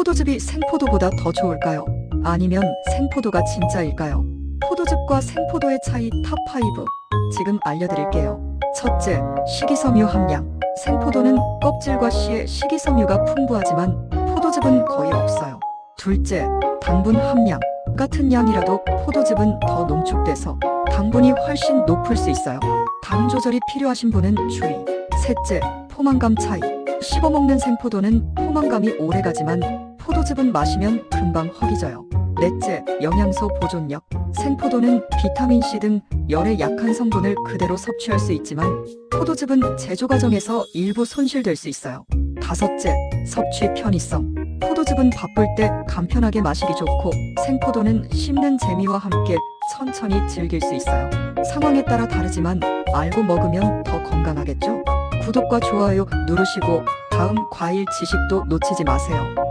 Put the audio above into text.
포도즙이 생포도보다 더 좋을까요? 아니면 생포도가 진짜일까요? 포도즙과 생포도의 차이 탑5 지금 알려드릴게요. 첫째, 식이섬유 함량. 생포도는 껍질과 씨에 식이섬유가 풍부하지만 포도즙은 거의 없어요. 둘째, 당분 함량. 같은 양이라도 포도즙은 더 농축돼서 당분이 훨씬 높을 수 있어요. 당 조절이 필요하신 분은 주의. 셋째, 포만감 차이. 씹어먹는 생포도는 포만감이 오래가지만 포도즙은 마시면 금방 허기져요. 넷째, 영양소 보존력. 생포도는 비타민C 등 열에 약한 성분을 그대로 섭취할 수 있지만 포도즙은 제조 과정에서 일부 손실될 수 있어요. 다섯째, 섭취 편의성. 포도즙은 바쁠 때 간편하게 마시기 좋고 생포도는 씹는 재미와 함께 천천히 즐길 수 있어요. 상황에 따라 다르지만 알고 먹으면 더 건강하겠죠? 구독과 좋아요 누르시고 다음 과일 지식도 놓치지 마세요.